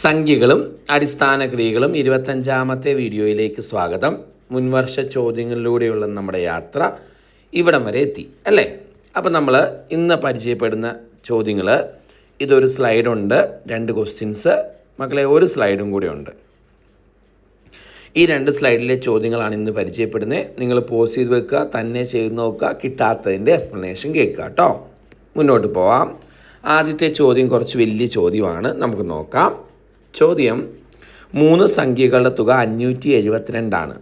സംഖ്യകളും അടിസ്ഥാന ക്രിയകളും ഇരുപത്തഞ്ചാമത്തെ വീഡിയോയിലേക്ക് സ്വാഗതം. മുൻവർഷ ചോദ്യങ്ങളിലൂടെയുള്ള നമ്മുടെ യാത്ര ഇവിടം വരെ എത്തി അല്ലേ? അപ്പോൾ നമ്മൾ ഇന്ന് പരിചയപ്പെടുന്ന ചോദ്യങ്ങൾ ഇതൊരു സ്ലൈഡുണ്ട് രണ്ട് ക്വസ്റ്റ്യൻസ് മക്കളെ ഒരു സ്ലൈഡും കൂടെ ഉണ്ട്. ഈ രണ്ട് സ്ലൈഡിലെ ചോദ്യങ്ങളാണ് ഇന്ന് പരിചയപ്പെടുന്നത് നിങ്ങൾ പോസ് ചെയ്ത് വെക്കുക തന്നെ ചെയ്ത് നോക്കുക കിട്ടാത്തതിന്റെ എക്സ്പ്ലനേഷൻ കേൾക്കുക കേട്ടോ. മുന്നോട്ട് പോവാം. ആദ്യത്തെ ചോദ്യം കുറച്ച് വലിയ ചോദ്യമാണ്. നമുക്ക് നോക്കാം. ചോദ്യം മൂന്ന് സംഖ്യകളുടെ തുക അഞ്ഞൂറ്റി എഴുപത്തിരണ്ടാണ്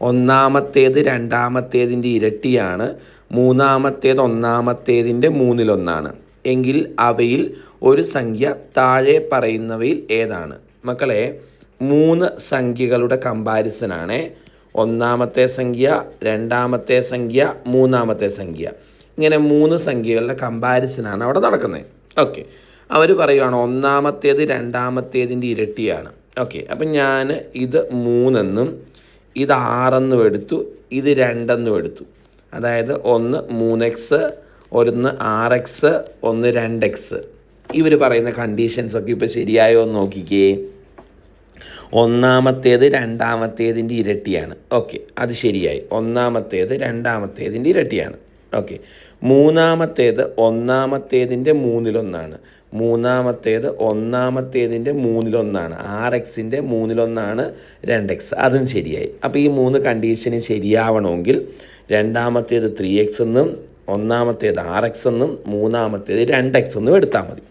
ഒന്നാമത്തേത് രണ്ടാമത്തേതിന്റെ ഇരട്ടിയാണ് മൂന്നാമത്തേത് ഒന്നാമത്തേതിന്റെ മൂന്നിലൊന്നാണ്. എങ്കിൽ അവയിൽ ഒരു സംഖ്യ താഴെ പറയുന്നവയിൽ ഏതാണ്? മക്കളെ മൂന്ന് സംഖ്യകളുടെ കമ്പാരിസനാണ്. ഒന്നാമത്തെ സംഖ്യ രണ്ടാമത്തെ സംഖ്യ മൂന്നാമത്തെ സംഖ്യ. ഇങ്ങനെ മൂന്ന് സംഖ്യകളുടെ കമ്പാരിസനാണ് അവിടെ നടക്കുന്നത്. ഓക്കെ. അവർ പറയുകയാണ് ഒന്നാമത്തേത് രണ്ടാമത്തേതിന്റെ ഇരട്ടിയാണ്. ഓക്കെ അപ്പം ഞാൻ ഇത് മൂന്നെന്നും ഇത് ആറെന്നും എടുത്തു ഇത് രണ്ടെന്നും എടുത്തു. അതായത് ഒന്ന് മൂന്ന് എക്സ് ഒന്ന് ആറ് എക്സ് ഒന്ന് രണ്ട് എക്സ് ഇവർ പറയുന്ന കണ്ടീഷൻസൊക്കെ ഇപ്പോൾ ശരിയായോ എന്ന് നോക്കിക്കേ. ഒന്നാമത്തേത് രണ്ടാമത്തേതിന്റെ ഇരട്ടിയാണ്. ഓക്കെ അത് ശരിയായി. ഒന്നാമത്തേത് രണ്ടാമത്തേതിന്റെ ഇരട്ടിയാണ്. ഓക്കെ മൂന്നാമത്തേത് ഒന്നാമത്തേതിന്റെ മൂന്നിലൊന്നാണ്. മൂന്നാമത്തേത് ഒന്നാമത്തേതിന്റെ മൂന്നിലൊന്നാണ്. ആർ എക്സിന്റെ മൂന്നിലൊന്നാണ് രണ്ട് എക്സ് അതും ശരിയായി. അപ്പോൾ ഈ മൂന്ന് കണ്ടീഷന് ശരിയാവണമെങ്കിൽ രണ്ടാമത്തേത് ത്രീ എക്സ് എന്നും ഒന്നാമത്തേത് ആർ എക്സ് എന്നും മൂന്നാമത്തേത് രണ്ട് എക്സ് എന്നും എടുത്താൽ മതി.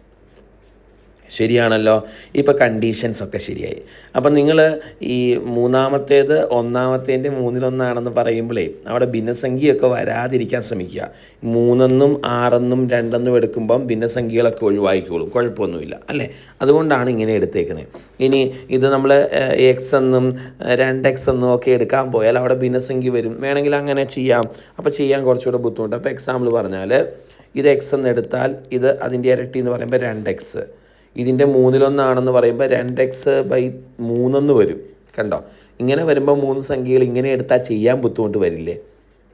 ശരിയാണല്ലോ? ഇപ്പോൾ കണ്ടീഷൻസ് ഒക്കെ ശരിയായി. അപ്പം നിങ്ങൾ ഈ മൂന്നാമത്തേത് ഒന്നാമത്തേന്റെ മൂന്നിലൊന്നാണെന്ന് പറയുമ്പോഴേ അവിടെ ഭിന്നസംഖ്യയൊക്കെ വരാതിരിക്കാൻ ശ്രമിക്കുക. മൂന്നെന്നും ആറെന്നും രണ്ടെന്നും എടുക്കുമ്പം ഭിന്നസംഖ്യകളൊക്കെ ഒഴിവാക്കിക്കോളും കുഴപ്പമൊന്നുമില്ല അല്ലേ? അതുകൊണ്ടാണ് ഇങ്ങനെ എടുത്തേക്കുന്നത് ഇനി ഇത് നമ്മൾ എക്സ് എന്നും രണ്ട് എക്സ് എന്നും ഒക്കെ എടുക്കാൻ പോയാൽ അവിടെ ഭിന്നസംഖ്യ വരും. വേണമെങ്കിൽ അങ്ങനെ ചെയ്യാം. അപ്പോൾ ചെയ്യാൻ കുറച്ചുകൂടെ ബുദ്ധിമുട്ട്. അപ്പോൾ എക്സാമ്പിൾ പറഞ്ഞാൽ ഇത് എക്സ് എന്ന് എടുത്താൽ ഇത് അതിന്റെ ഇരട്ടി എന്ന് പറയുമ്പോൾ രണ്ട് എക്സ് ഇതിന്റെ മൂന്നിലൊന്നാണെന്ന് പറയുമ്പോൾ രണ്ട് എക്സ് ബൈ മൂന്നെന്ന് വരും. കണ്ടോ? ഇങ്ങനെ വരുമ്പോൾ മൂന്ന് സംഖ്യകൾ ഇങ്ങനെ എടുത്താൽ ചെയ്യാൻ ബുദ്ധിമുട്ട് വരില്ലേ?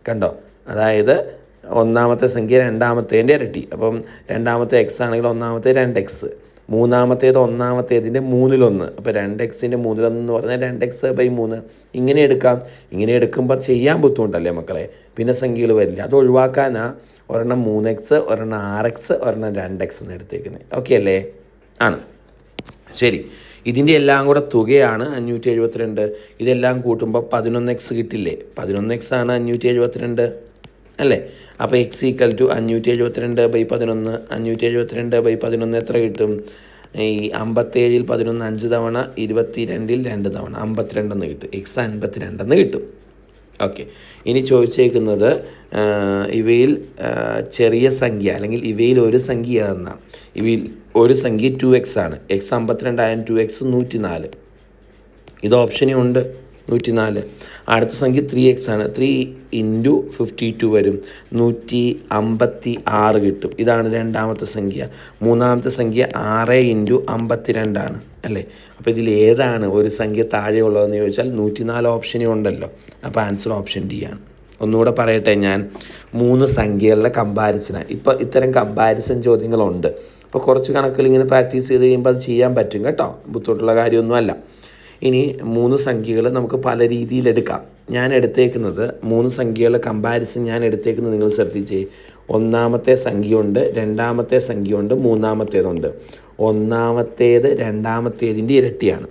കണ്ടോ? അതായത് ഒന്നാമത്തെ സംഖ്യ രണ്ടാമത്തേന്റെ ഇരട്ടി. അപ്പം രണ്ടാമത്തെ എക്സ് ആണെങ്കിൽ ഒന്നാമത്തെ രണ്ട് എക്സ് മൂന്നാമത്തേത് ഒന്നാമത്തേതിന്റെ മൂന്നിലൊന്ന്. അപ്പോൾ രണ്ട് എക്സിന്റെ മൂന്നിലൊന്ന് എന്ന് പറഞ്ഞാൽ രണ്ട് എക്സ് ബൈ മൂന്ന്. ഇങ്ങനെ എടുക്കാം. ഇങ്ങനെ എടുക്കുമ്പോൾ ചെയ്യാൻ ബുദ്ധിമുട്ടല്ലേ മക്കളെ? പിന്നെ സംഖ്യകൾ വരില്ല. അത് ഒഴിവാക്കാനാണ് ഒരെണ്ണം മൂന്ന് എക്സ് ഒരെണ്ണം ആറ് എക്സ് ഒരെണ്ണം രണ്ട് എക്സ് എന്ന് എടുത്തേക്കുന്നത് ഓക്കെ അല്ലേ? ആണ്. ശരി. ഇതിന്റെ എല്ലാം കൂടെ തുകയാണ് അഞ്ഞൂറ്റി എഴുപത്തിരണ്ട് ഇതെല്ലാം കൂട്ടുമ്പോൾ പതിനൊന്ന് എക്സ് കിട്ടില്ലേ? പതിനൊന്ന് എക്സ് ആണ് അഞ്ഞൂറ്റി എഴുപത്തിരണ്ട് അല്ലേ? അപ്പോൾ എക്സ് ഈക്വൽ ടു അഞ്ഞൂറ്റി എഴുപത്തിരണ്ട് ബൈ പതിനൊന്ന്. അഞ്ഞൂറ്റി എഴുപത്തിരണ്ട് ബൈ പതിനൊന്ന് എത്ര കിട്ടും? ഈ അമ്പത്തേഴിൽ പതിനൊന്ന് അഞ്ച് തവണ ഇരുപത്തി രണ്ടിൽ രണ്ട് തവണ. അമ്പത്തിരണ്ടെന്ന് കിട്ടും. എക്സ് അൻപത്തിരണ്ടെന്ന് കിട്ടും. ഓക്കെ ഇനി ചോദിച്ചേക്കുന്നത് ഇവയിൽ ചെറിയ സംഖ്യ അല്ലെങ്കിൽ ഇവയിൽ ഒരു സംഖ്യ എന്ന ഇവയിൽ ഒരു സംഖ്യ ടു എക്സ് ആണ്. എക്സ് അമ്പത്തിരണ്ടായിരം ടു എക്സ് നൂറ്റി നാല് ഇത് ഓപ്ഷനും ഉണ്ട് നൂറ്റി നാല് അടുത്ത സംഖ്യ ത്രീ എക്സ് ആണ്. ത്രീ ഇന്റു ഫിഫ്റ്റി ടു വരും. നൂറ്റി അമ്പത്തി ആറ് കിട്ടും. ഇതാണ് രണ്ടാമത്തെ സംഖ്യ. മൂന്നാമത്തെ സംഖ്യ ആറ് ഇന്റു അമ്പത്തി രണ്ടാണ് അല്ലേ? അപ്പോൾ ഇതിൽ ഏതാണ് ഒരു സംഖ്യ താഴെയുള്ളതെന്ന് ചോദിച്ചാൽ നൂറ്റിനാല് ഓപ്ഷനും ഉണ്ടല്ലോ. അപ്പോൾ ആൻസർ ഓപ്ഷൻ ഡി ആണ്. ഒന്നുകൂടെ പറയട്ടെ ഞാൻ. മൂന്ന് സംഖ്യകളുടെ കമ്പാരിസനാണ് ഇപ്പോൾ ഇത്തരം കമ്പാരിസൺ ചോദ്യങ്ങളുണ്ട്. അപ്പോൾ കുറച്ച് കണക്കുകൾ ഇങ്ങനെ പ്രാക്ടീസ് ചെയ്ത് കഴിയുമ്പോൾ അത് ചെയ്യാൻ പറ്റും കേട്ടോ. ബുദ്ധിമുട്ടുള്ള കാര്യമൊന്നുമല്ല. ഇനി മൂന്ന് സംഖ്യകൾ നമുക്ക് പല രീതിയിലെടുക്കാം ഞാൻ എടുത്തേക്കുന്നത് മൂന്ന് സംഖ്യകളുടെ കമ്പാരിസൺ ഞാൻ എടുത്തേക്കുന്നത് നിങ്ങൾ ശ്രദ്ധിച്ചേ. ഒന്നാമത്തെ സംഖ്യയുണ്ട് രണ്ടാമത്തെ സംഖ്യയുണ്ട് മൂന്നാമത്തേതുണ്ട്. ഒന്നാമത്തേത് രണ്ടാമത്തേതിന്റെ ഇരട്ടിയാണ്.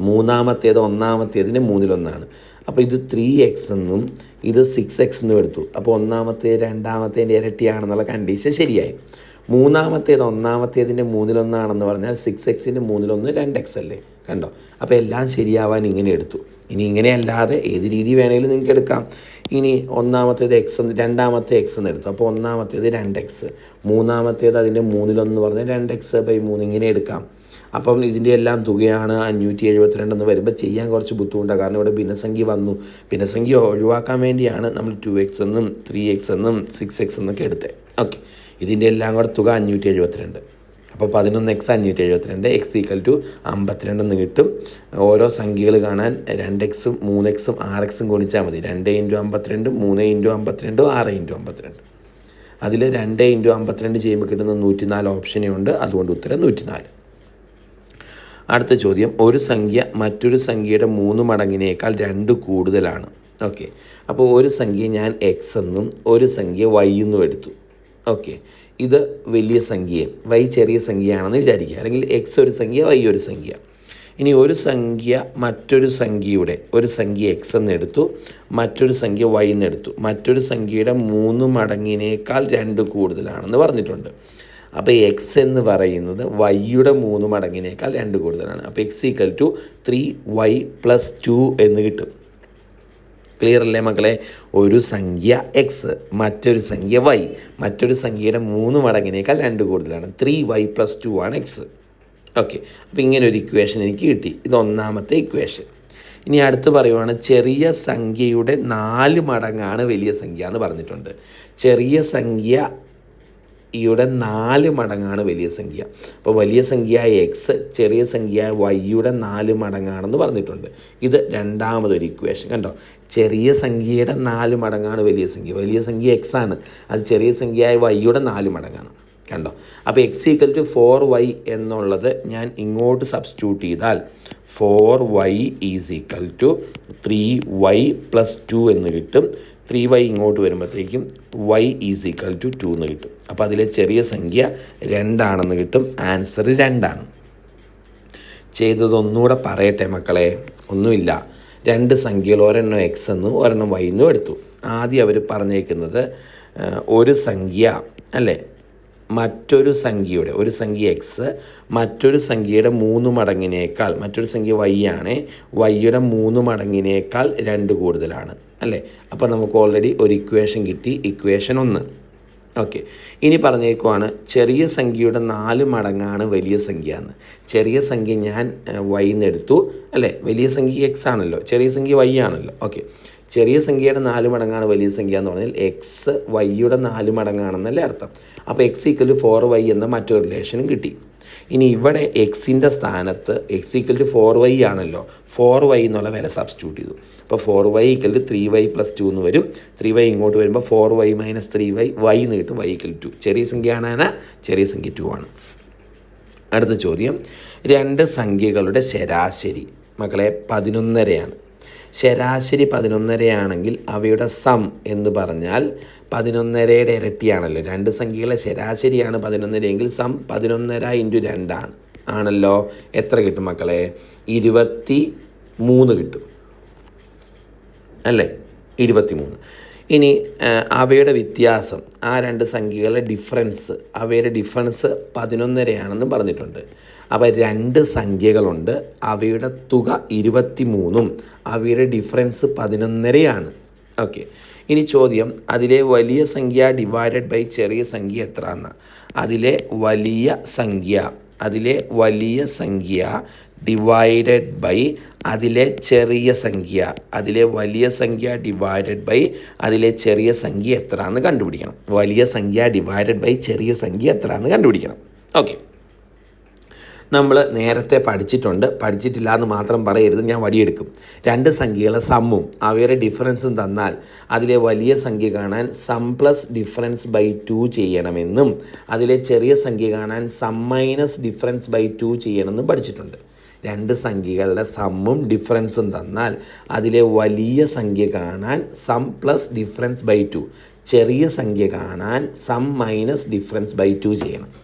മൂന്നാമത്തേത് ഒന്നാമത്തേതിന്റെ മൂന്നിലൊന്നാണ്. അപ്പോൾ ഇത് ത്രീ എക്സ് എന്നും ഇത് സിക്സ് എക്സ് എന്നും എടുത്തു. അപ്പോൾ ഒന്നാമത്തേത് രണ്ടാമത്തേതിന്റെ ഇരട്ടിയാണെന്നുള്ള കണ്ടീഷൻ ശരിയായി. മൂന്നാമത്തേത് ഒന്നാമത്തേതിന്റെ മൂന്നിലൊന്നാണെന്ന് പറഞ്ഞാൽ സിക്സ് എക്സിന്റെ മൂന്നിലൊന്ന് രണ്ട് എക്സ് അല്ലേ? കണ്ടോ? അപ്പോൾ എല്ലാം ശരിയാവാൻ ഇങ്ങനെ എടുത്തു. ഇനി ഇങ്ങനെ അല്ലാതെ ഏത് രീതി വേണമെങ്കിലും നിങ്ങൾക്ക് എടുക്കാം. ഇനി ഒന്നാമത്തേത് എക്സ് രണ്ടാമത്തെ എക്സ് എന്ന് എടുത്തു. അപ്പോൾ ഒന്നാമത്തേത് രണ്ട് എക്സ് മൂന്നാമത്തേത് അതിന്റെ മൂന്നിലൊന്ന് പറഞ്ഞാൽ രണ്ട് എക്സ് ബൈ മൂന്ന് ഇങ്ങനെ എടുക്കാം. അപ്പം ഇതിന്റെ എല്ലാം തുകയാണ് അഞ്ഞൂറ്റി എഴുപത്തിരണ്ടെന്ന് വരുമ്പോൾ ചെയ്യാൻ കുറച്ച് ബുദ്ധിമുട്ടാണ് കാരണം ഇവിടെ ഭിന്നസംഖ്യ വന്നു. ഭിന്നസംഖ്യ ഒഴിവാക്കാൻ വേണ്ടിയാണ് നമ്മൾ ടു എക്സ് എന്നും ത്രീ എക്സ് എന്നും സിക്സ് എക്സ് എന്നൊക്കെ എടുത്തത് ഓക്കെ ഇതിന്റെ എല്ലാം കൂടെ തുക അഞ്ഞൂറ്റി എഴുപത്തിരണ്ട് അപ്പോൾ പതിനൊന്ന് എക്സ് അഞ്ഞൂറ്റി എഴുപത്തിരണ്ട് എക്സ് ഈക്വൽ ടു അമ്പത്തിരണ്ടെന്ന് കിട്ടും. ഓരോ സംഖ്യകൾ കാണാൻ രണ്ട് എക്സും മൂന്ന് എക്സും ആറ് എക്സും ഗുണിച്ചാൽ മതി. രണ്ട് ഇന്റു അമ്പത്തിരണ്ട് മൂന്ന് ഇന്റു അമ്പത്തിരണ്ട് ആറ് ഇന്റു അമ്പത്തിരണ്ട്. അതിൽ രണ്ട് ഇന്റു അമ്പത്തിരണ്ട് ചെയ്യുമ്പോൾ കിട്ടുന്ന നൂറ്റിനാല് ഓപ്ഷനേ ഉണ്ട്. അതുകൊണ്ട് ഉത്തരം നൂറ്റിനാല്. അടുത്ത ചോദ്യം. ഒരു സംഖ്യ മറ്റൊരു സംഖ്യയുടെ മൂന്ന് മടങ്ങിനേക്കാൾ രണ്ട് കൂടുതലാണ്. ഓക്കെ അപ്പോൾ ഒരു സംഖ്യ ഞാൻ എക്സ് എന്നും ഒരു സംഖ്യ വൈ എന്നും എടുത്തു. ഓക്കെ. ഇത് വലിയ സംഖ്യയും വൈ ചെറിയ സംഖ്യയാണെന്ന് വിചാരിക്കുക. അല്ലെങ്കിൽ എക്സ് ഒരു സംഖ്യ വൈ ഒരു സംഖ്യ. ഇനി ഒരു സംഖ്യ മറ്റൊരു സംഖ്യയുടെ ഒരു സംഖ്യ എക്സ് എന്നെടുത്തു മറ്റൊരു സംഖ്യ വൈ എന്നെടുത്തു മറ്റൊരു സംഖ്യയുടെ മൂന്ന് മടങ്ങിനേക്കാൾ രണ്ട് കൂടുതലാണെന്ന് പറഞ്ഞിട്ടുണ്ട്. അപ്പോൾ എക്സ് എന്ന് പറയുന്നത് വൈയുടെ മൂന്ന് മടങ്ങിനേക്കാൾ രണ്ട് കൂടുതലാണ്. അപ്പോൾ x equal to three y plus two എന്ന് കിട്ടും. ക്ലിയർ അല്ലേ മക്കളെ? ഒരു സംഖ്യ എക്സ് മറ്റൊരു സംഖ്യ വൈ മറ്റൊരു സംഖ്യയുടെ മൂന്ന് മടങ്ങിനേക്കാൾ രണ്ട് കൂടുതലാണ്. ത്രീ വൈ പ്ലസ് ടു ആണ് എക്സ് ഓക്കെ അപ്പോൾ ഇങ്ങനെ ഒരു ഇക്വേഷൻ എനിക്ക് കിട്ടി. ഇത് ഒന്നാമത്തെ ഇക്വേഷൻ ഇനി അടുത്ത് പറയുവാണ് ചെറിയ സംഖ്യയുടെ നാല് മടങ്ങാണ് വലിയ സംഖ്യ എന്ന് പറഞ്ഞിട്ടുണ്ട്. ചെറിയ സംഖ്യ യുടെ നാല് മടങ്ങാണ് വലിയ സംഖ്യ. അപ്പോൾ വലിയ സംഖ്യ എക്സ് ചെറിയ സംഖ്യ വൈയുടെ നാല് മടങ്ങാണെന്ന് പറഞ്ഞിട്ടുണ്ട്. ഇത് രണ്ടാമതൊരു ഇക്വേഷൻ കണ്ടോ? ചെറിയ സംഖ്യയുടെ നാല് മടങ്ങാണ് വലിയ സംഖ്യ. വലിയ സംഖ്യ എക്സ് ആണ്. അത് ചെറിയ സംഖ്യയായ വൈയുടെ നാല് മടങ്ങാണ്. കണ്ടോ? അപ്പോൾ x equal to four y എന്നുള്ളത് ഞാൻ ഇങ്ങോട്ട് സബ്സ്റ്റിറ്റ്യൂട്ട് ചെയ്താൽ four y is equal to three y plus two എന്ന് കിട്ടും. ത്രീ വൈ ഇങ്ങോട്ട് വരുമ്പോഴത്തേക്കും y is equal to two two കിട്ടും. അപ്പോൾ അതിലെ ചെറിയ സംഖ്യ രണ്ടാണെന്ന് കിട്ടും. ആൻസർ രണ്ടാണ്. ചെയ്തത് ഒന്നുകൂടെ പറയട്ടെ മക്കളെ. ഒന്നുമില്ല. രണ്ട് സംഖ്യകൾ ഒരെണ്ണം എക്സ് എന്നും ഒരെണ്ണം വൈ എന്നും എടുത്തു. ആദ്യം അവർ പറഞ്ഞേക്കുന്നത് ഒരു സംഖ്യ അല്ലേ? മറ്റൊരു സംഖ്യയുടെ ഒരു സംഖ്യ എക്സ് മറ്റൊരു സംഖ്യയുടെ മൂന്ന് മടങ്ങിനേക്കാൾ മറ്റൊരു സംഖ്യ വൈ ആണ് വൈയുടെ മൂന്ന് മടങ്ങിനേക്കാൾ രണ്ട് കൂടുതലാണ്. അല്ലേ? അപ്പോൾ നമുക്ക് ഓൾറെഡി ഒരു ഇക്വേഷൻ കിട്ടി ഇക്വേഷൻ ഒന്ന്. ഓക്കെ ഇനി പറഞ്ഞേക്കുവാണ് ചെറിയ സംഖ്യയുടെ നാല് മടങ്ങാണ് വലിയ സംഖ്യ എന്ന് ചെറിയ സംഖ്യ ഞാൻ വൈ എടുത്തു അല്ലേ? വലിയ സംഖ്യ എക്സ് ആണല്ലോ. ചെറിയ സംഖ്യ വൈ ആണല്ലോ. ഓക്കെ ചെറിയ സംഖ്യയുടെ നാല് മടങ്ങാണ് വലിയ സംഖ്യ എന്ന് പറഞ്ഞാൽ എക്സ് വൈയുടെ നാല് മടങ്ങാണെന്നല്ലേ അർത്ഥം. അപ്പോൾ എക്സ് ഈക്വൽ ഫോർ വൈ എന്ന മറ്റൊരു റിലേഷനും കിട്ടി. ഇനി ഇവിടെ എക്സിന്റെ സ്ഥാനത്ത് x equal to four y ആണല്ലോ. ഫോർ വൈ എന്നുള്ള വില സബ്സ്റ്റിറ്റ്യൂട്ട് ചെയ്തു. അപ്പോൾ four y equal to three y plus two എന്ന് വരും. ത്രീ വൈ ഇങ്ങോട്ട് വരുമ്പോൾ four y minus three y y എന്ന് കിട്ടും വൈ ഈക്വൽ ടു ചെറിയ സംഖ്യയാണ് ചെറിയ സംഖ്യ ടു ആണ്. അടുത്ത ചോദ്യം. രണ്ട് സംഖ്യകളുടെ ശരാശരി. മക്കളെ പതിനൊന്നരയാണ്. ശരാശരി പതിനൊന്നരയാണെങ്കിൽ അവയുടെ സം എന്ന് പറഞ്ഞാൽ പതിനൊന്നരയുടെ ഇരട്ടിയാണല്ലോ. രണ്ട് സംഖ്യകളെ ശരാശരിയാണ് പതിനൊന്നരയെങ്കിൽ സം പതിനൊന്നര ഇന്റു രണ്ടാണ് ആണല്ലോ? എത്ര കിട്ടും മക്കളെ? ഇരുപത്തി മൂന്ന് കിട്ടും. അല്ലേ? ഇരുപത്തി മൂന്ന് ഇനി അവയുടെ വ്യത്യാസം ആ രണ്ട് സംഖ്യകളുടെ ഡിഫറൻസ് അവയുടെ ഡിഫറൻസ് പതിനൊന്നരയാണെന്ന് പറഞ്ഞിട്ടുണ്ട്. അപ്പോൾ രണ്ട് സംഖ്യകളുണ്ട്. അവയുടെ തുക ഇരുപത്തി മൂന്നും അവയുടെ ഡിഫറൻസ് പതിനൊന്നരയാണ്. ഓക്കെ ഇനി ചോദ്യം. അതിലെ വലിയ സംഖ്യ ഡിവൈഡഡ് ബൈ ചെറിയ സംഖ്യ എത്ര എന്ന് അതിലെ വലിയ സംഖ്യ അതിലെ വലിയ സംഖ്യ ഡിവൈഡഡ് ബൈ അതിലെ ചെറിയ സംഖ്യ അതിലെ വലിയ സംഖ്യ ഡിവൈഡഡ് ബൈ അതിലെ ചെറിയ സംഖ്യ എത്ര എന്ന് കണ്ടുപിടിക്കണം. വലിയ സംഖ്യ ഡിവൈഡഡ് ബൈ ചെറിയ സംഖ്യ എത്ര എന്ന് കണ്ടുപിടിക്കണം. ഓക്കെ നമ്മൾ നേരത്തെ പഠിച്ചിട്ടുണ്ട്. പഠിച്ചിട്ടില്ല എന്ന് മാത്രം പറയരുത്. ഞാൻ വടിയെടുക്കും. രണ്ട് സംഖ്യകളെ സമ്മും അവയുടെ ഡിഫറൻസും തന്നാൽ അതിലെ വലിയ സംഖ്യ കാണാൻ sum plus difference by two ചെയ്യണമെന്നും അതിലെ ചെറിയ സംഖ്യ കാണാൻ sum minus difference by two ചെയ്യണമെന്നും പഠിച്ചിട്ടുണ്ട്. രണ്ട് സംഖ്യകളുടെ സമ്മും ഡിഫറൻസും തന്നാൽ അതിലെ വലിയ സംഖ്യ കാണാൻ sum plus difference by two ചെറിയ സംഖ്യ കാണാൻ sum minus difference by two ചെയ്യണം.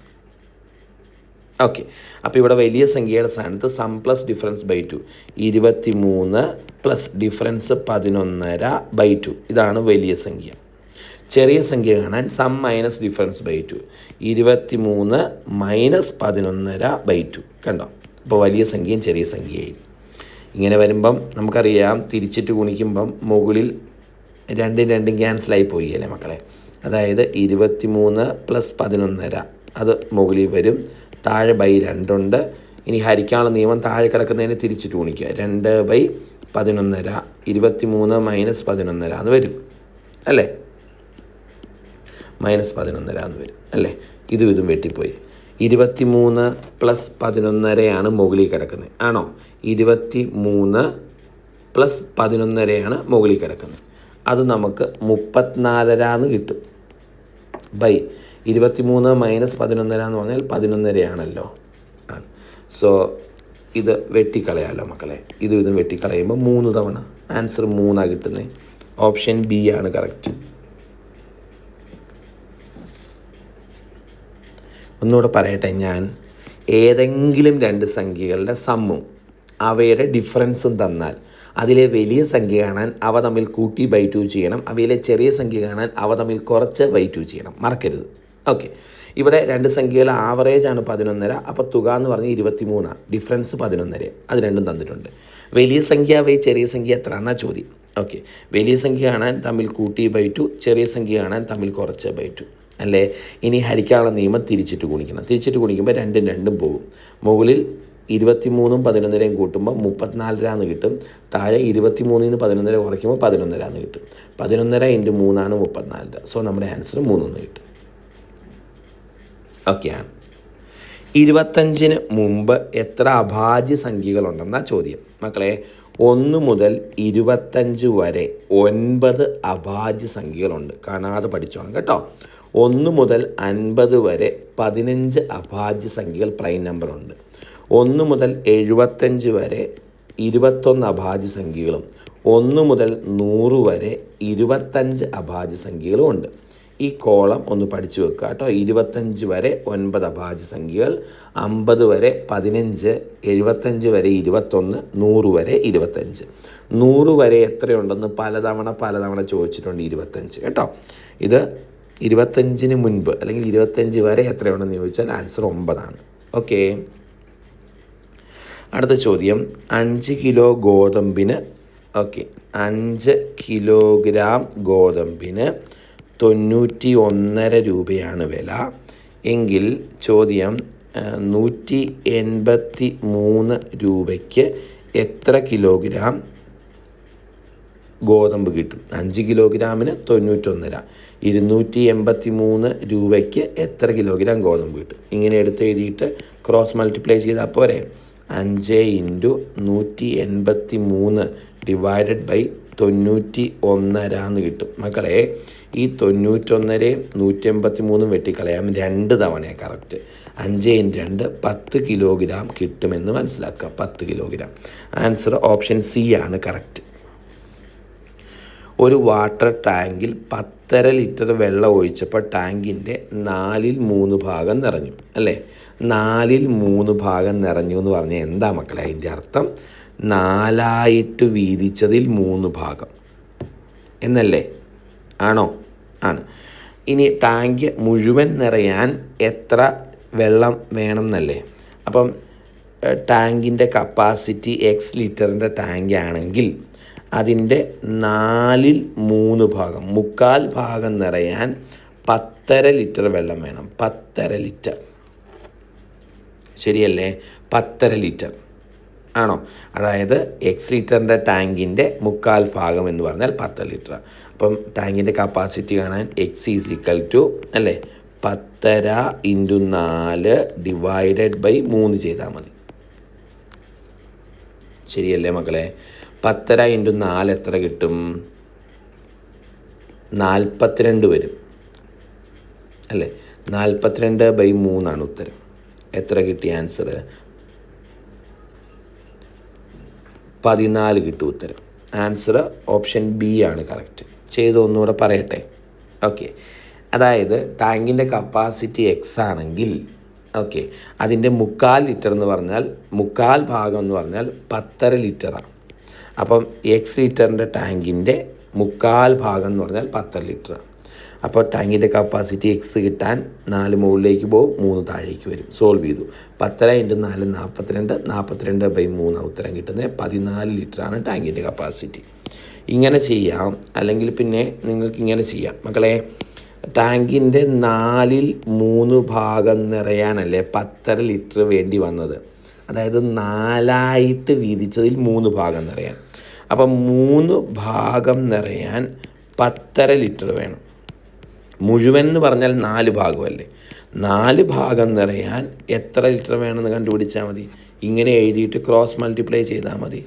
ഓക്കെ അപ്പോൾ ഇവിടെ വലിയ സംഖ്യയുടെ സ്ഥാനത്ത് sum plus difference by two ഇരുപത്തി മൂന്ന് പ്ലസ് ഡിഫറൻസ് പതിനൊന്നര ബൈ ടു ഇതാണ് വലിയ സംഖ്യ. ചെറിയ സംഖ്യ കാണാൻ sum minus difference by two ഇരുപത്തി മൂന്ന് മൈനസ് പതിനൊന്നര ബൈ ടു കണ്ടോ? അപ്പോൾ വലിയ സംഖ്യയും ചെറിയ സംഖ്യയായി ഇങ്ങനെ വരുമ്പം നമുക്കറിയാം തിരിച്ചിട്ട് ഗുണിക്കുമ്പം മുകളിൽ രണ്ടും രണ്ടും ക്യാൻസലായി പോയി അല്ലേ മക്കളെ? അതായത് ഇരുപത്തി മൂന്ന് പ്ലസ് പതിനൊന്നര. അത് മുകളിൽ വരും. താഴെ ബൈ രണ്ടുണ്ട്. ഇനി ഹരിക്കാനുള്ള നിയമം താഴെ കിടക്കുന്നതിന് തിരിച്ചിട്ട് ഗുണിക്കുക രണ്ട് ബൈ പതിനൊന്നര ഇരുപത്തി മൂന്ന് മൈനസ് പതിനൊന്നര എന്ന് വരും. അല്ലേ? മൈനസ് പതിനൊന്നര എന്ന് വരും. അല്ലേ? ഇതും ഇതും വെട്ടിപ്പോയി. ഇരുപത്തി മൂന്ന് പ്ലസ് പതിനൊന്നരയാണ് മുകളിൽ കിടക്കുന്നത്. ആണോ? ഇരുപത്തി മൂന്ന് പ്ലസ് പതിനൊന്നരയാണ് മുകളിൽ കിടക്കുന്നത്. അത് നമുക്ക് മുപ്പത്തിനാലര എന്ന് കിട്ടും. ബൈ ഇരുപത്തി മൂന്ന് മൈനസ് പതിനൊന്നര എന്ന് പറഞ്ഞാൽ പതിനൊന്നരയാണല്ലോ. ആണ്. സോ ഇത് വെട്ടിക്കളയാമല്ലോ മക്കളെ? ഇതും ഇതും വെട്ടിക്കളയുമ്പോൾ മൂന്ന് തവണ. ആൻസർ മൂന്നാണ് കിട്ടുന്നത് ഓപ്ഷൻ ബി ആണ് കറക്റ്റ് ഒന്നുകൂടെ പറയട്ടെ ഞാൻ. ഏതെങ്കിലും രണ്ട് സംഖ്യകളുടെ സമ്മും അവയുടെ ഡിഫറൻസും തന്നാൽ അതിലെ വലിയ സംഖ്യ കാണാൻ അവ തമ്മിൽ കൂട്ടി ബൈ ടു ചെയ്യണം. അവയിലെ ചെറിയ സംഖ്യ കാണാൻ അവ തമ്മിൽ കുറച്ച് ബൈ ടു ചെയ്യണം. മറക്കരുത്. ഓക്കെ ഇവിടെ രണ്ട് സംഖ്യകൾ ആവറേജ് ആണ് പതിനൊന്നര. അപ്പോൾ തുക എന്ന് പറഞ്ഞാൽ ഇരുപത്തി മൂന്നാണ് ഡിഫറൻസ് പതിനൊന്നര. അത് രണ്ടും തന്നിട്ടുണ്ട്. വലിയ സംഖ്യ വൈ ചെറിയ സംഖ്യ എത്ര എന്നാ ചോദ്യം. ഓക്കെ വലിയ സംഖ്യ കാണാൻ തമ്മിൽ കൂട്ടി ബൈ ടു ചെറിയ സംഖ്യ കാണാൻ തമ്മിൽ കുറച്ച് ബൈ ടു അല്ലേ? ഇനി ഹരിക്കാനുള്ള നിയമം തിരിച്ചിട്ട് ഗുണിക്കണം. തിരിച്ചിട്ട് ഗുണിക്കുമ്പോൾ രണ്ടും രണ്ടും പോകും മുകളിൽ ഇരുപത്തിമൂന്നും പതിനൊന്നരയും കൂട്ടുമ്പോൾ മുപ്പത്തിനാലരാന്ന് കിട്ടും. താഴെ ഇരുപത്തിമൂന്നിന് പതിനൊന്നര കുറയ്ക്കുമ്പോൾ പതിനൊന്നരാന്ന് കിട്ടും. പതിനൊന്നര ഇന്റു മൂന്നാണ് മുപ്പത്തിനാലര. സോ നമ്മുടെ ആൻസർ മൂന്നൊന്ന് കിട്ടും. ഓക്കെയാണ് ഇരുപത്തഞ്ചിന് മുമ്പ് എത്ര അഭാജ്യ സംഖ്യകളുണ്ടെന്ന ചോദ്യം. മക്കളെ ഒന്ന് മുതൽ ഇരുപത്തഞ്ച് വരെ ഒൻപത് അഭാജ്യ സംഖ്യകളുണ്ട്. കാണാതെ പഠിച്ചോണം കേട്ടോ. ഒന്ന് മുതൽ അൻപത് വരെ പതിനഞ്ച് അഭാജ്യ സംഖ്യകൾ പ്രൈം നമ്പറുണ്ട്. ഒന്ന് മുതൽ എഴുപത്തഞ്ച് വരെ ഇരുപത്തൊന്ന് അഭാജ്യ സംഖ്യകളും. ഒന്ന് മുതൽ നൂറ് വരെ ഇരുപത്തഞ്ച് അഭാജ്യ സംഖ്യകളും ഉണ്ട്. ഈ കോളം ഒന്ന് പഠിച്ചു വെക്കുക കേട്ടോ. ഇരുപത്തഞ്ച് വരെ ഒൻപത് അഭാജ്യ സംഖ്യകൾ അമ്പത് വരെ പതിനഞ്ച് എഴുപത്തഞ്ച് വരെ ഇരുപത്തൊന്ന് നൂറ് വരെ ഇരുപത്തഞ്ച്. നൂറ് വരെ എത്രയുണ്ടെന്ന് പലതവണ പലതവണ ചോദിച്ചിട്ടുണ്ട് ഇരുപത്തഞ്ച് കേട്ടോ. ഇത് ഇരുപത്തഞ്ചിന് മുൻപ് അല്ലെങ്കിൽ ഇരുപത്തഞ്ച് വരെ എത്രയുണ്ടെന്ന് ചോദിച്ചാൽ ആൻസർ ഒമ്പതാണ്. ഓക്കെ. അടുത്ത ചോദ്യം. അഞ്ച് കിലോ ഗോതമ്പിന് ഓക്കെ. അഞ്ച് കിലോഗ്രാം ഗോതമ്പിന് തൊണ്ണൂറ്റി ഒന്നര രൂപയാണ് വില. എങ്കിൽ ചോദ്യം നൂറ്റി എൺപത്തി മൂന്ന് രൂപയ്ക്ക് എത്ര കിലോഗ്രാം ഗോതമ്പ് കിട്ടും? അഞ്ച് കിലോഗ്രാമിന് തൊണ്ണൂറ്റൊന്നര. ഇരുന്നൂറ്റി എൺപത്തി മൂന്ന് രൂപയ്ക്ക് എത്ര കിലോഗ്രാം ഗോതമ്പ് കിട്ടും? ഇങ്ങനെ എടുത്ത് എഴുതിയിട്ട് ക്രോസ് മൾട്ടിപ്ലൈ ചെയ്താൽ പോരെ. അഞ്ച് ഇന്റു നൂറ്റി എൺപത്തി മൂന്ന് ഡിവൈഡഡ് ബൈ തൊണ്ണൂറ്റി ഒന്നരാന്ന് കിട്ടും. മക്കളെ ഈ തൊണ്ണൂറ്റൊന്നരയും നൂറ്റി എൺപത്തി മൂന്നും വെട്ടിക്കളയാം രണ്ട് തവണയാണ് കറക്റ്റ് അഞ്ച് ഇന്റു രണ്ട് പത്ത് കിലോഗ്രാം കിട്ടുമെന്ന് മനസ്സിലാക്കുക. പത്ത് കിലോഗ്രാം ആൻസർ ഓപ്ഷൻ സി ആണ് കറക്റ്റ് ഒരു വാട്ടർ ടാങ്കിൽ പത്തര ലിറ്റർ വെള്ളം ഒഴിച്ചപ്പോൾ ടാങ്കിന്റെ നാലിൽ മൂന്ന് ഭാഗം നിറഞ്ഞു. അല്ലേ? നാലിൽ മൂന്ന് ഭാഗം നിറഞ്ഞു എന്ന് പറഞ്ഞാൽ എന്താ മക്കളെ? അതിന്റെ അർത്ഥം നാലായിട്ട് വീതിച്ചതിൽ മൂന്ന് ഭാഗം. എന്നല്ലേ? ആണോ? ആണ്. ഇനി ടാങ്ക് മുഴുവൻ നിറയാൻ എത്ര വെള്ളം വേണം എന്നല്ലേ അപ്പം ടാങ്കിന്റെ കപ്പാസിറ്റി എക്സ് ലിറ്ററിന്റെ ടാങ്ക് ആണെങ്കിൽ അതിന്റെ നാലിൽ മൂന്ന് ഭാഗം മുക്കാൽ ഭാഗം നിറയാൻ പത്തര ലിറ്റർ വെള്ളം വേണം. പത്തര ലിറ്റർ. ശരിയല്ലേ? പത്തര ലിറ്റർ. ആണോ? അതായത് എക്സ് ലിറ്ററിന്റെ ടാങ്കിന്റെ മുക്കാൽ ഭാഗം എന്ന് പറഞ്ഞാൽ പത്ത് ലിറ്റർ അപ്പം ടാങ്കിന്റെ കപ്പാസിറ്റി കാണാൻ എക്സ് ഈസ് ഈക്വൽ ടു അല്ലേ? പത്തര ഇന്റു നാല് ഡിവൈഡഡ് ബൈ മൂന്ന് ചെയ്താൽ മതി. ശരിയല്ലേ മക്കളെ? പത്തര ഇന്റു നാല് എത്ര കിട്ടും? നാൽപ്പത്തിരണ്ട് വരും. അല്ലേ? നാൽപ്പത്തിരണ്ട് ബൈ മൂന്നാണ് ഉത്തരം. എത്ര കിട്ടിയ ആൻസർ പതിനാല് കിട്ടും ഉത്തരം. ആൻസർ ഓപ്ഷൻ ബി ആണ് കറക്റ്റ് ചെയ്ത് ഒന്നുകൂടെ പറയട്ടെ. ഓക്കെ അതായത് ടാങ്കിന്റെ കപ്പാസിറ്റി എക്സ് ആണെങ്കിൽ ഓക്കെ അതിന്റെ മുക്കാൽ ലിറ്റർ എന്ന് പറഞ്ഞാൽ മുക്കാൽ ഭാഗം എന്ന് പറഞ്ഞാൽ പത്തര ലിറ്ററാണ് അപ്പം എക്സ് ലിറ്ററിന്റെ ടാങ്കിന്റെ മുക്കാൽ ഭാഗം എന്ന് പറഞ്ഞാൽ പത്തര ലിറ്ററാണ് അപ്പോൾ ടാങ്കിന്റെ കപ്പാസിറ്റി എക്സ് കിട്ടാൻ നാല് മുകളിലേക്ക് പോകും മൂന്ന് താഴേക്ക് വരും. സോൾവ് ചെയ്തു. പത്തര ഇന്റു നാല് നാൽപ്പത്തിരണ്ട് നാൽപ്പത്തിരണ്ട് ബൈ മൂന്ന് ഉത്തരം കിട്ടുന്നത്. പതിനാല് ലിറ്ററാണ് ടാങ്കിന്റെ കപ്പാസിറ്റി ഇങ്ങനെ ചെയ്യാം. അല്ലെങ്കിൽ പിന്നെ നിങ്ങൾക്ക് ഇങ്ങനെ ചെയ്യാം. മക്കളെ ടാങ്കിന്റെ നാലിൽ മൂന്ന് ഭാഗം നിറയാനല്ലേ പത്തര ലിറ്റർ വേണ്ടി വന്നത്? അതായത് നാലായിട്ട് വീതിച്ചതിൽ മൂന്ന് ഭാഗം നിറയാൻ. അപ്പം മൂന്ന് ഭാഗം നിറയാൻ പത്തര ലിറ്റർ വേണം. മുഴുവൻ എന്ന് പറഞ്ഞാൽ നാല് ഭാഗമല്ലേ? നാല് ഭാഗം നിറയാൻ എത്ര ലിറ്റർ വേണമെന്ന് കണ്ടുപിടിച്ചാൽ മതി. ഇങ്ങനെ എഴുതിയിട്ട് ക്രോസ് മൾട്ടിപ്ലൈ ചെയ്താൽ മതി.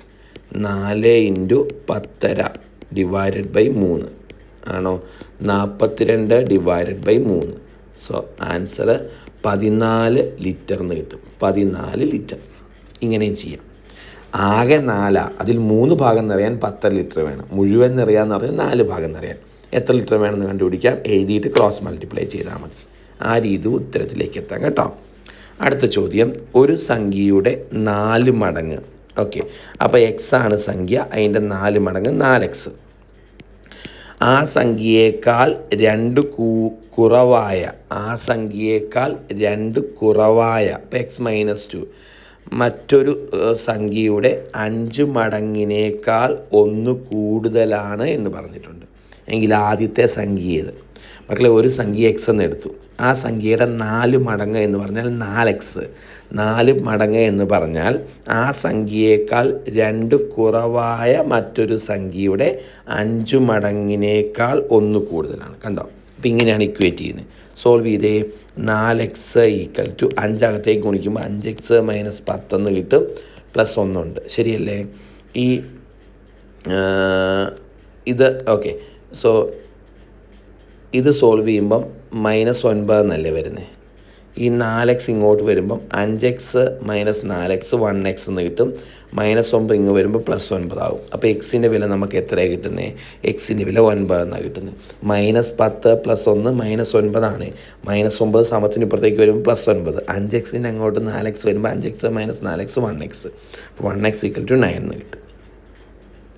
നാല് ഇന്റു പത്തര ഡിവൈഡഡ് ബൈ മൂന്ന്. ആണോ? നാൽപ്പത്തിരണ്ട് ഡിവൈഡഡ് ബൈ മൂന്ന്. സോ ആൻസർ പതിനാല് ലിറ്റർ എന്ന് കിട്ടും. പതിനാല് ലിറ്റർ. ഇങ്ങനെയും ചെയ്യാം. ആകെ നാലാ. അതിൽ മൂന്ന് ഭാഗം നിറയാൻ പത്തര ലിറ്റർ വേണം. മുഴുവൻ നിറയാന്ന് പറഞ്ഞാൽ നാല് ഭാഗം നിറയാൻ. എത്ര ലിറ്റർ വേണമെന്ന് കണ്ടുപിടിക്കാം. എഴുതിയിട്ട് ക്രോസ് മൾട്ടിപ്ലൈ ചെയ്താൽ മതി. ആ രീതി ഉത്തരത്തിലേക്ക് എത്താം കേട്ടോ. അടുത്ത ചോദ്യം. ഒരു സംഖ്യയുടെ നാല് മടങ്ങ്. ഓക്കെ. അപ്പോൾ എക്സ് ആണ് സംഖ്യ. അതിന്റെ നാല് മടങ്ങ് നാല് എക്സ് ആ സംഖ്യയേക്കാൾ രണ്ട് കൂ കുറവായ ആ സംഖ്യയേക്കാൾ രണ്ട് കുറവായ ഇപ്പോൾ എക്സ് മൈനസ് ടു മറ്റൊരു സംഖ്യയുടെ അഞ്ച് മടങ്ങിനേക്കാൾ ഒന്ന് കൂടുതലാണ് എന്ന് പറഞ്ഞിട്ടുണ്ട്. എങ്കിൽ ആദ്യത്തെ സംഖ്യ ഏത്? മക്കളെ ഒരു സംഖ്യ എക്സ് എന്ന് എടുത്തു. ആ സംഖ്യയുടെ നാല് മടങ്ങ് എന്ന് പറഞ്ഞാൽ നാല് എക്സ് നാല് മടങ്ങ് എന്ന് പറഞ്ഞാൽ ആ സംഖ്യയേക്കാൾ രണ്ട് കുറവായ മറ്റൊരു സംഖ്യയുടെ അഞ്ച് മടങ്ങിനേക്കാൾ ഒന്ന് കൂടുതലാണ്. കണ്ടോ? അപ്പം ഇങ്ങനെയാണ് ഇക്വേറ്റ് ചെയ്യുന്നത്. സോൾവ് ചെയ്തേ നാല് എക്സ് ഈക്വൽ ടു അഞ്ചകത്തേക്ക് ഗുണിക്കുമ്പോൾ അഞ്ച് എക്സ് മൈനസ് പത്തെന്ന് കിട്ടും പ്ലസ് ഒന്നുണ്ട്. ശരിയല്ലേ? ഈ ഇത് ഓക്കെ സോ ഇത് സോൾവ് ചെയ്യുമ്പം മൈനസ് ഒൻപത് എന്നല്ലേ വരുന്നത് ഈ നാല് എക്സ് ഇങ്ങോട്ട് വരുമ്പം അഞ്ച് എക്സ് മൈനസ് നാല് എക്സ് വൺ എക്സ് എന്ന് കിട്ടും. മൈനസ് ഒമ്പത് ഇങ്ങ് വരുമ്പോൾ പ്ലസ് ഒൻപതാവും അപ്പോൾ എക്സിന്റെ വില നമുക്ക് എത്രയാണ് കിട്ടുന്നത് എക്സിന്റെ വില ഒൻപത് എന്നാണ് കിട്ടുന്നത് മൈനസ് പത്ത് പ്ലസ് ഒന്ന് മൈനസ് ഒൻപതാണ് മൈനസ് ഒമ്പത് സമത്തിന് ഇപ്പുറത്തേക്ക് വരുമ്പോൾ പ്ലസ് ഒൻപത്. അഞ്ച് എക്സിന്റെ അങ്ങോട്ട് നാല് എക്സ് വരുമ്പോൾ അഞ്ച് എക്സ് മൈനസ് നാല് x one x one x equal to nine എന്ന് കിട്ടും.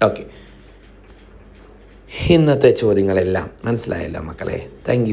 ഓക്കെ ഇന്നത്തെ ചോദ്യങ്ങളെല്ലാം മനസ്സിലായല്ലോ മക്കളെ? താങ്ക്